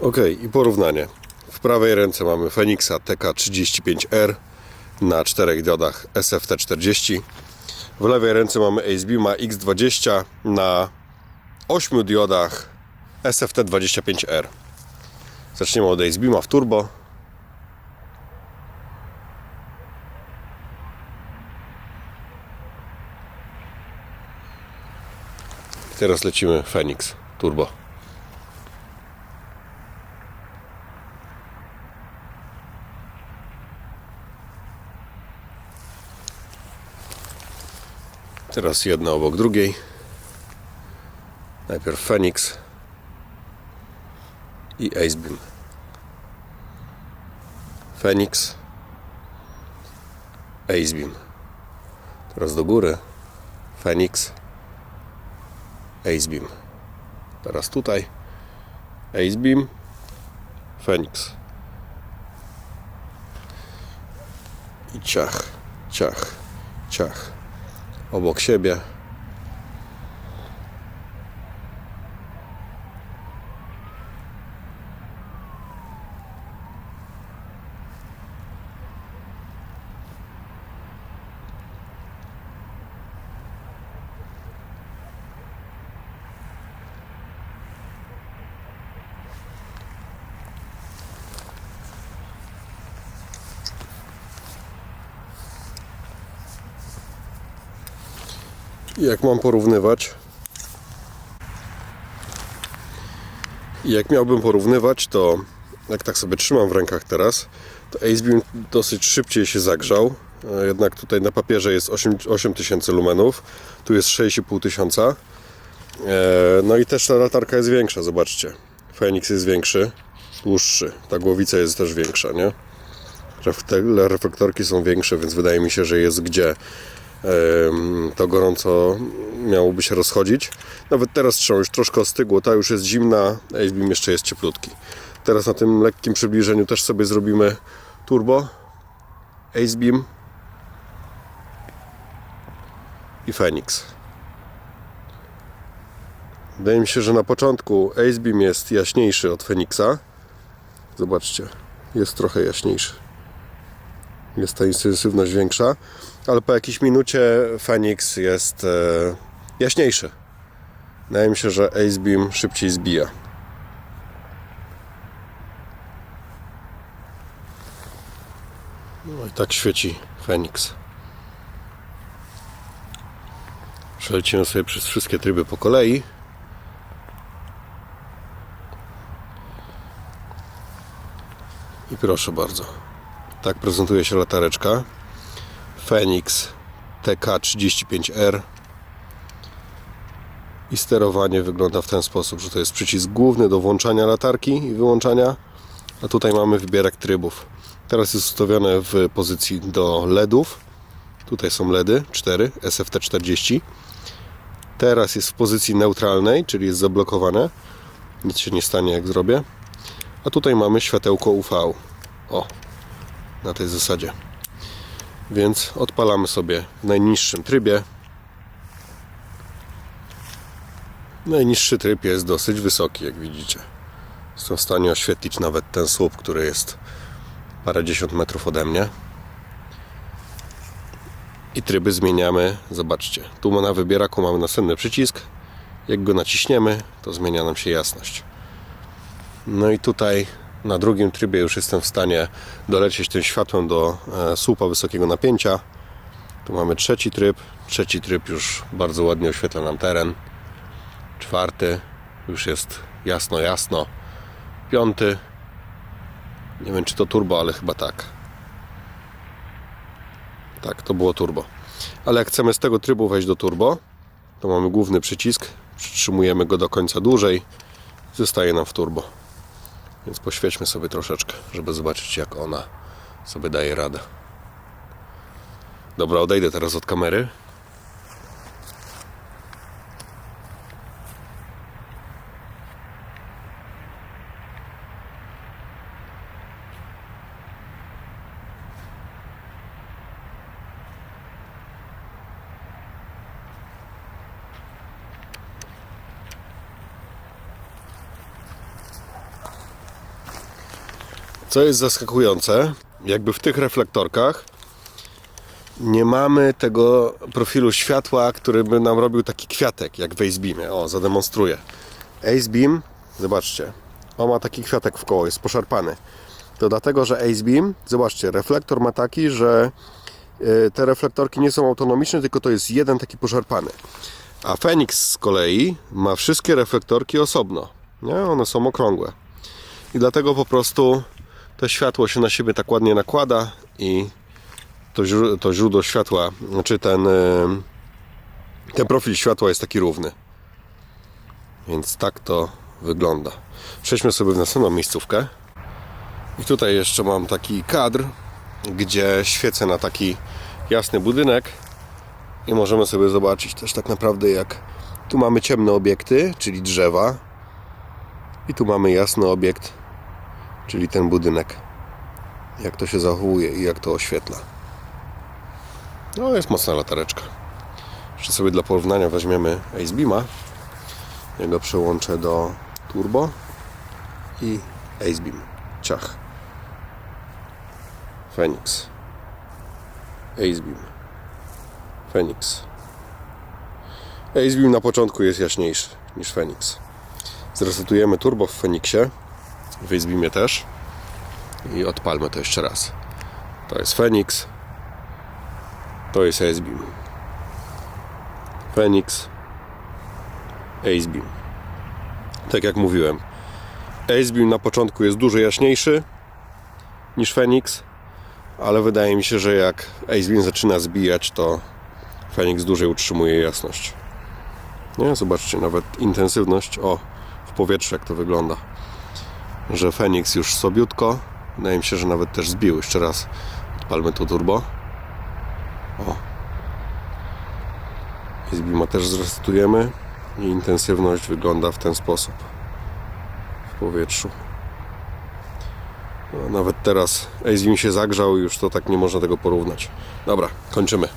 Ok, i porównanie. W prawej ręce mamy Fenixa TK35R na czterech diodach SFT40. W lewej ręce mamy AceBeama X20 na 8 diodach SFT25R. Zaczniemy od AceBeama w turbo. Teraz lecimy Phoenix Turbo. Teraz jedna obok drugiej. Najpierw Phoenix i Acebeam. Phoenix, Acebeam. Teraz do góry. Phoenix, Acebeam. Teraz tutaj Acebeam, Phoenix. I ciach, ciach, ciach. Obok siebie. Jak mam porównywać? Jak miałbym porównywać, to jak tak sobie trzymam w rękach teraz, to Acebeam dosyć szybciej się zagrzał. E, Jednak tutaj na papierze jest 8 8000 lumenów, tu jest 6500 tysiąca. E, No i też ta latarka jest większa, zobaczcie. Phoenix jest większy, dłuższy. Ta głowica jest też większa, nie? Te reflektorki są większe, więc wydaje mi się, że jest gdzie to gorąco miałoby się rozchodzić. Nawet teraz trzeba już troszkę ostygło, ta już jest zimna, Acebeam jeszcze jest cieplutki. Teraz na tym lekkim przybliżeniu też sobie zrobimy turbo, Acebeam i Phoenix. Wydaje mi się, że na początku Acebeam jest jaśniejszy od Phoenixa. Zobaczcie, jest trochę jaśniejszy. Jest ta intensywność większa, ale po jakiejś minucie Phoenix jest e, jaśniejszy. Wydaje mi się, że Acebeam szybciej zbija. No i tak świeci Phoenix. Przelecimy sobie przez wszystkie tryby po kolei. I proszę bardzo. Tak prezentuje się latareczka. Phoenix TK35R. I sterowanie wygląda w ten sposób, że to jest przycisk główny do włączania latarki i wyłączania, a tutaj mamy wybierak trybów. Teraz jest ustawione w pozycji do LEDów. Tutaj są LEDy 4 SFT40. Teraz jest w pozycji neutralnej, czyli jest zablokowane. Nic się nie stanie jak zrobię. A tutaj mamy światełko UV. O, na tej zasadzie. Więc odpalamy sobie w najniższym trybie. Najniższy tryb jest dosyć wysoki, jak widzicie. Jestem w stanie oświetlić nawet ten słup, który jest parędziesiąt metrów ode mnie. I tryby zmieniamy. Zobaczcie, tu na wybieraku mamy następny przycisk. Jak go naciśniemy, to zmienia nam się jasność. No i tutaj na drugim trybie już jestem w stanie dolecieć tym światłem do e, słupa wysokiego napięcia. Tu mamy trzeci tryb. Trzeci tryb już bardzo ładnie oświetla nam teren. Czwarty już jest jasno, jasno. Piąty. Nie wiem czy to turbo, ale chyba tak. Tak, to było turbo. Ale jak chcemy z tego trybu wejść do turbo, to mamy główny przycisk. Przytrzymujemy go do końca dłużej. Zostaje nam w turbo. Więc poświećmy sobie troszeczkę, żeby zobaczyć jak ona sobie daje radę. Dobra, odejdę teraz od kamery. Co jest zaskakujące, jakby w tych reflektorkach nie mamy tego profilu światła, który by nam robił taki kwiatek, jak w Acebeamie. O, zademonstruję. Acebeam, zobaczcie, on ma taki kwiatek w koło, jest poszarpany. To dlatego, że Acebeam, zobaczcie, reflektor ma taki, że y, te reflektorki nie są autonomiczne, tylko to jest jeden taki poszarpany. A Phoenix z kolei ma wszystkie reflektorki osobno. Nie? One są okrągłe. I dlatego po prostu to światło się na siebie tak ładnie nakłada i to, źró- to źródło światła, znaczy ten, y, ten profil światła jest taki równy. Więc tak to wygląda. Przejdźmy sobie w następną miejscówkę. I tutaj jeszcze mam taki kadr, gdzie świecę na taki jasny budynek i możemy sobie zobaczyć też tak naprawdę jak tu mamy ciemne obiekty, czyli drzewa i tu mamy jasny obiekt, czyli ten budynek. Jak to się zachowuje i jak to oświetla. No jest mocna latareczka. Jeszcze sobie dla porównania weźmiemy Acebeama. Ja go przełączę do turbo i Acebeam. Ciach. Phoenix. Acebeam. Phoenix. Acebeam na początku jest jaśniejszy niż Phoenix. Zresetujemy turbo w Phoenixie. W Acebeamie też. I odpalmy to jeszcze raz. To jest Phoenix. To jest Acebeam. Phoenix. Acebeam. Tak jak mówiłem. Acebeam na początku jest dużo jaśniejszy niż Phoenix, ale wydaje mi się, że jak Acebeam zaczyna zbijać, to Phoenix dłużej utrzymuje jasność. Nie, zobaczcie, nawet intensywność, o, w powietrzu jak to wygląda. Że Phoenix już sobiutko, wydaje mi się, że nawet też zbił. Jeszcze raz odpalmy to turbo. O. Acebeama też zresetujemy i intensywność wygląda w ten sposób w powietrzu. No, nawet teraz Acebeam się zagrzał i już to tak nie można tego porównać. Dobra, kończymy.